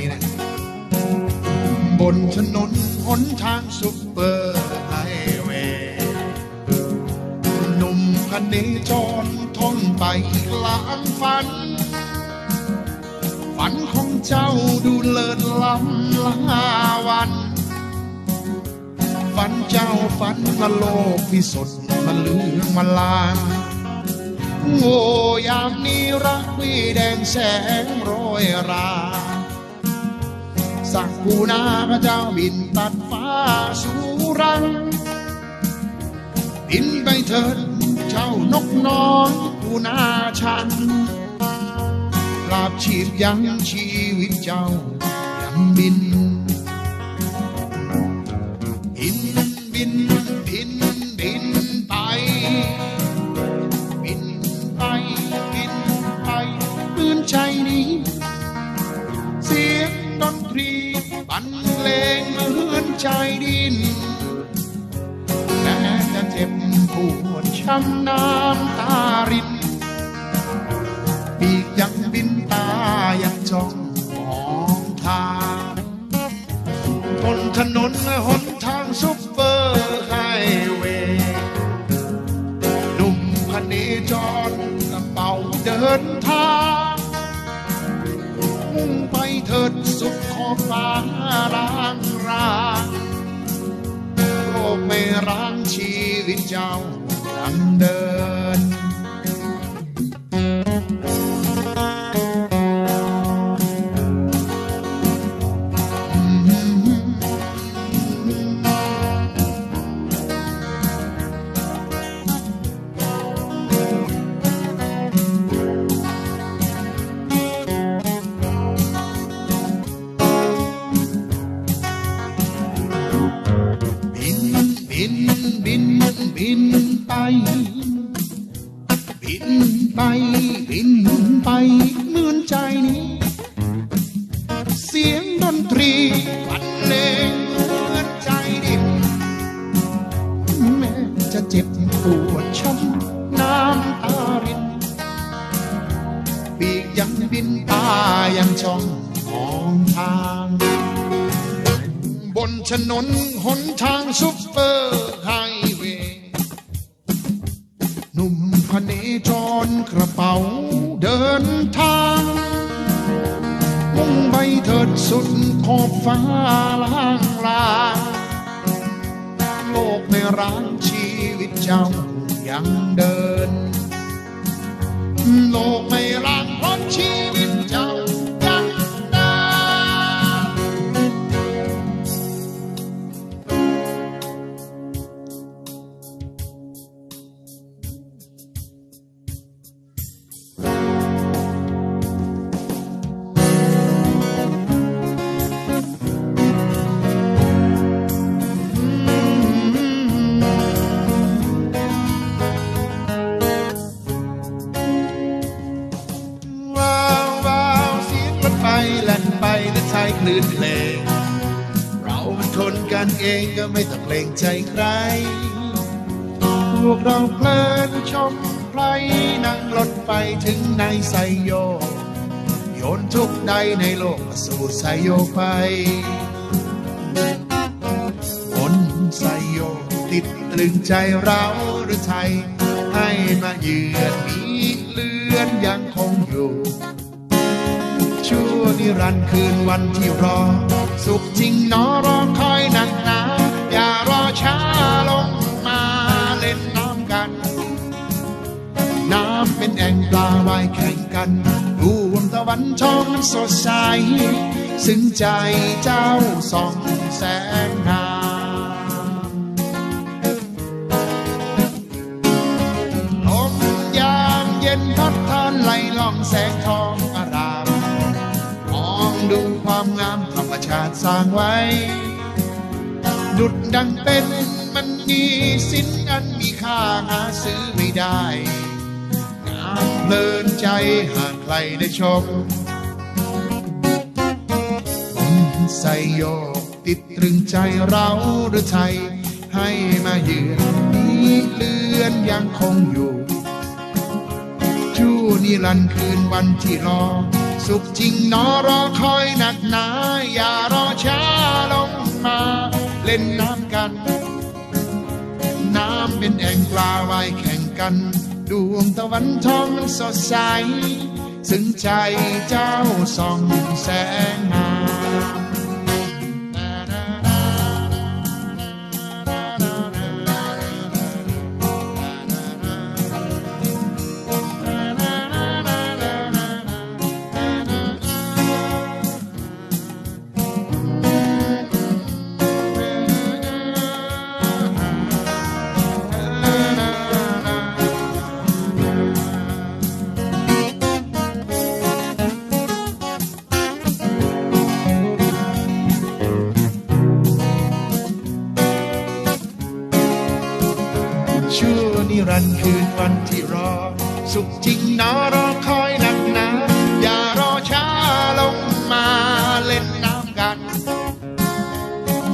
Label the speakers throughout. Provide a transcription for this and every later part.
Speaker 1: นี้นะบนถนนหนทางซุปเปอร์ไฮเวย์หนุ่มพันเนจรท่องไปกลางฝัน ฝันของเจ้าดูเลิศล้ำลาวัน ฝันเจ้าฝันมาโลกพิสดมาเลืองมาลางโง่ยามนี้รักวีแดงแสงโรยรา สักกูนาพระเจ้าบินตัดฟ้าสูรัง บินไปเถิดเจ้านกน้อยกูนาฉันปราบชีพยังชีวิตเจ้ายังบิน บรรเลงเหมือนใจดินแม้จะเจ็บปวดช้ำน้ำตารินปีกยังบินตายังจ้องมองทางบนถนนหนทางซุปเปอร์ไฮเวย์หนุ่มพเนจรกระเป๋าเดินทางมุ่งไปเถิด ฟ้าร้างรางโลกไม่ร้างชีวิตเจ้าดังเดิน ไปบินไปเหมือนใจนี้ เสียงดนตรีบรรเลงเหมือนใจดินแม้จะเจ็บปวดช้ำน้ำตารินปีกยังบินตายังช่องมองทาง บนถนนหนทางซุปเปอร์ไฮ หนุ่มพเนจรกระเป๋าเดินทางมุ่งไปเถิดสุดขอบฟ้าล่างลาโลกไม่ร้างชีวิตเจ้ายังเดิน โลกไม่ร้างเพราะชี ไม่ต้องเกรงใจใคร พวกเราเพลินชมใครนั่งรถไฟถึงในไซโยโยนทุกใดในโลกมาสู่ไซโยไปบนไซโยติดตรึงใจเราหรือไทย ให้มาเยือนมีเลือนยังคงอยู่ชั่วนิรันดร์คืนวันที่รอ สุขจริงนอรอคอยหนักหนา อย่ารอช้าลงมาเล่นน้ำกัน น้ำเป็นแอ่งปลาว่ายแข่งกันดวงตะวันช่องสดใส ซึ่งใจเจ้าสองแสงงามลมยามเย็นพัดทานไหลล่องแสงทองอาราม มองดูความงามธรรมชาติสร้างไว้ ดุดดังเป็นมันมีสินอันมีค่าหาซื้อไม่ได้ งามเพลินใจหากใครได้ชมใส่โยกติดตรึงใจเราหรือไทย ให้มาเยือนนี้เลือนยังคงอยู่ชั่วนิรันคืนวันที่รอ สุขจริงนอรอคอยหนักหนา อย่ารอช้าลงมา เล่นน้ำกัน น้ำเป็นแอ่งปลาว่ายแข่งกัน ดวงตะวันทองมันสดใส ซึ่งใจเจ้าส่องแสงงาม สุขจริงนอรอคอยหนักหนาอย่ารอช้าลงมาเล่นน้ำกัน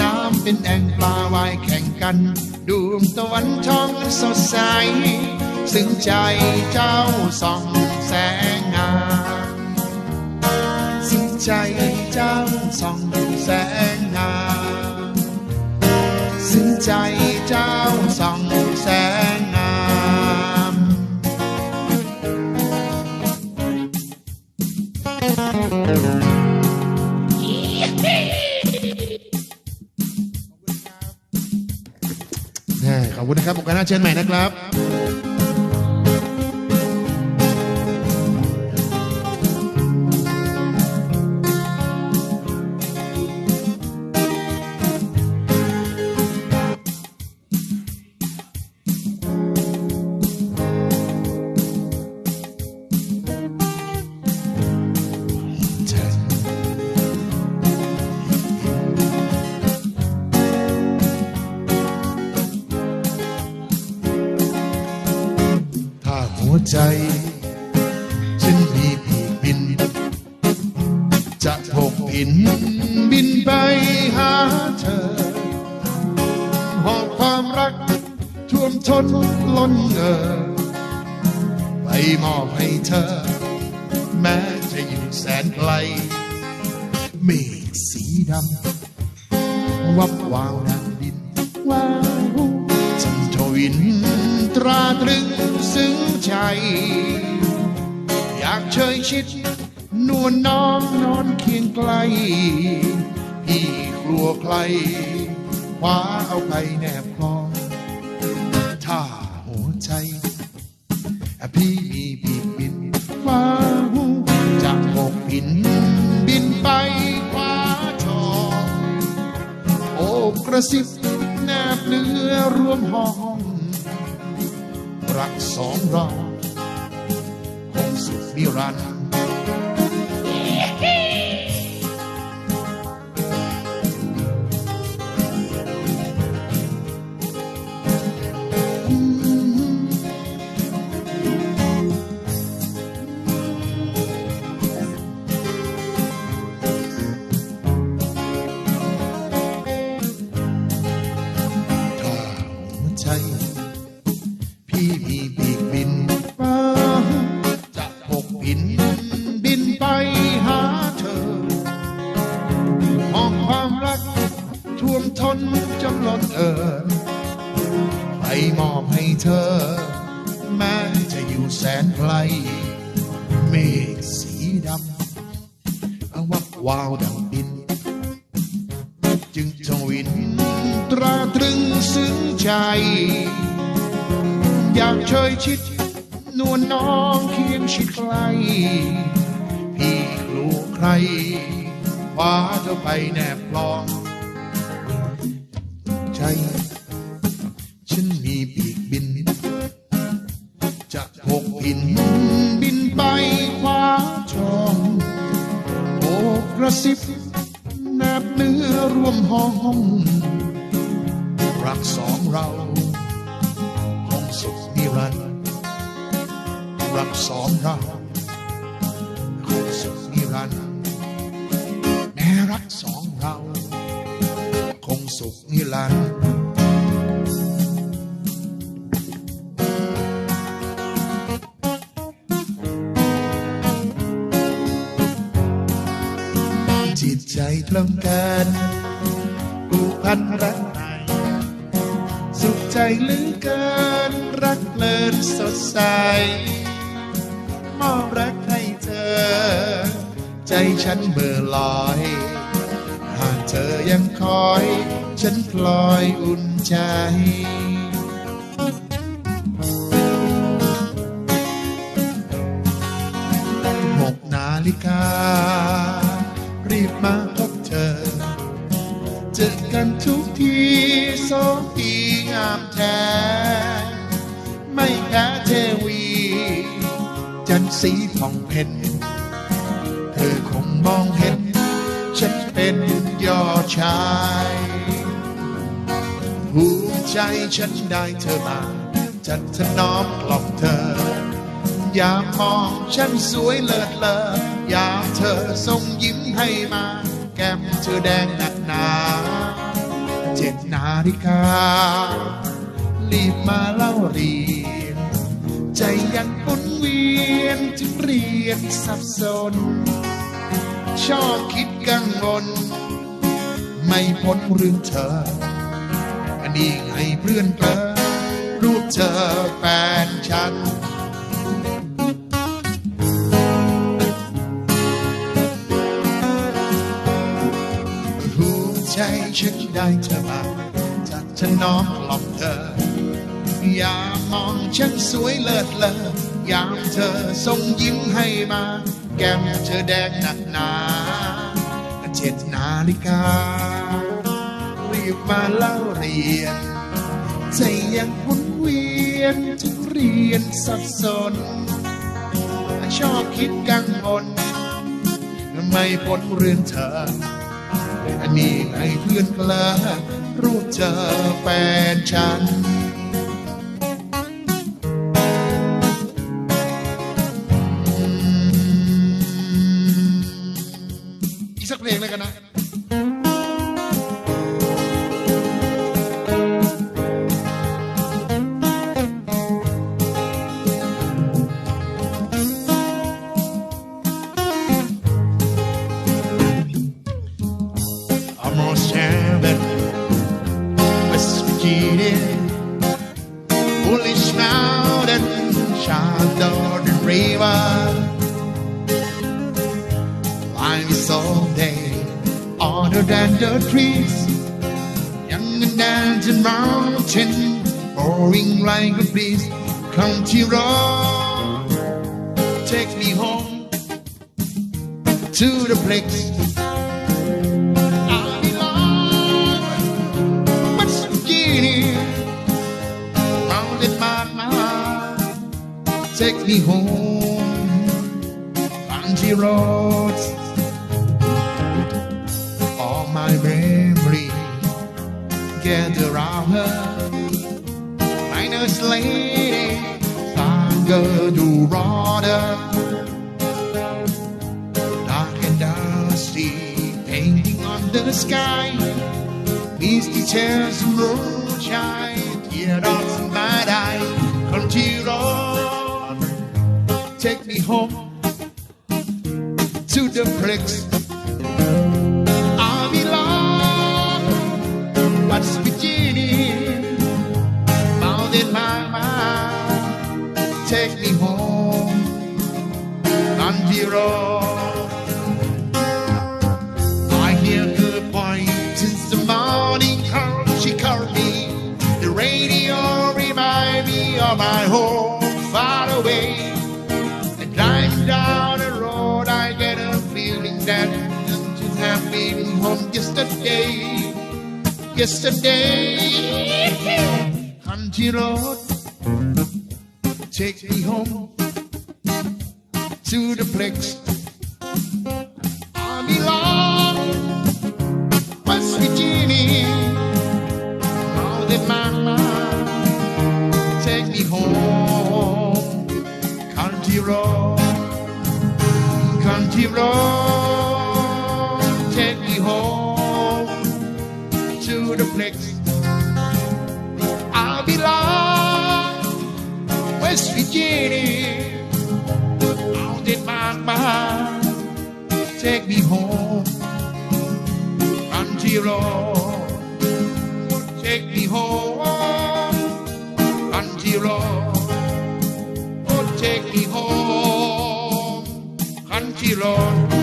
Speaker 1: น้ำเป็นแอ่งปลาว่ายแข่งกันดวงตะวันทองสดใส ซึ่งใจเจ้าส่องแสงงามซึ่งใจเจ้าส่องแสงงามซึ่งใจเจ้าส่อง ขอบคุณนะครับโอกาสหน้าเชิญใหม่นะครับ วใจ ฉันมีปีกบิน จะพกบินบินไปหาเธอ หอบความรักท่วมท้นล้นเออไปมอบให้เธอ แม้จะอยู่แสนไกล ซึ้งใจ อยากเชยชิด นวลน้องนอนเคียงไกล พี่กลัวใครคว้าเอาไปแนบคลองถ้าหัวใจ พี่มีปีกบินฟ้าหูจะหกบิน บินไปคว้าทองโอบกระซิบแนบเนื้อรวมห้อ รักสองเราคงสุดนิรันดร์ สนไกล เมฆสีดำเอาวับวาวดังบิน จึงจงวินตราตรึงซึ้งใจ อยากเชยชิด นวลน้องเคียงชิดใกล้ พี่กลัวใครคว้าเธอไปแนบลอง ใจ ฉันมีปีกบิน พกบินบินไปคว้าจองโอบกระซิบแนบเนื้อร่วมห้อง รักสองเราคงสุขนิรันดร์รักสองเราคงสุขนิรันดร์แม้รักสองเรา คงสุขนิรันดร์ ใจตรงกันผูกพันรักใหม่สุขใจเหลือเกินรักเลินสดใส มอบรักให้เธอ ใจฉันเบื่อลอย หากเธอยังคอย ฉันพลอยอุ่นใจหกนาฬิกา กันทุกทีสองปีงามแท้ ไม่แพ้เทวี จันทร์สีผ่องเพ็ญเธอคงมองเห็น ฉันเป็นยอดชายหัวใจฉันได้เธอมาจัดถนอมกล่อมเธอ อย่ามองฉันสวยเลิศเลออยากเธอส่งยิ้มให้มา แก้มเธอแดงหนักหนา จ็ดนาฬิกา รีบมาเล่าเรียน ใจยังปุ่นเวียนจึงเรียนสับสน ชอบคิดกังวล ไม่พ้นเรื่องเธอ อันนี้ไงเพื่อนเธอรูปเธอแฟนฉัน ใจฉันได้เธอมาจากฉันน้อมกล่อมเธอ อย่ามองฉันสวยเลิศเลออยามเธอส่งยิ้มให้มา แก้มเธอแดงหนักหนาเจ็ดนาฬิกา รีบมาเล่าเรียน ใจยังหุนเวียนจึงเรียนสับสน ชอบคิดกังวลไม่พ้นเรื่องเธอ อันนี้ในเพื่อนเพลอรูปเจอแฟนฉันอีกสักเพลงเลยกันนะ the Jordan River. Life is all day, older the trees, young and dancing mountain, roaring like a beast. Come to take me home to the place take me home. Country roads, all my memory gather around her. Minus lady, Saga do Roda. Dark and dusty, painting on the sky. Misty chairs and moonshine, teardrops in my eye. Country road, take me home to the place I belong. West Virginia, Mountain Mama, take me home. Country Yesterday, country road, take me home to the place I belong. West Virginia, Mama, take me home. Country road, country road, to the place I belong. West Virginia, Mountain Mama, take me home. road. Oh, take me home, country road. Oh, take me home, country road.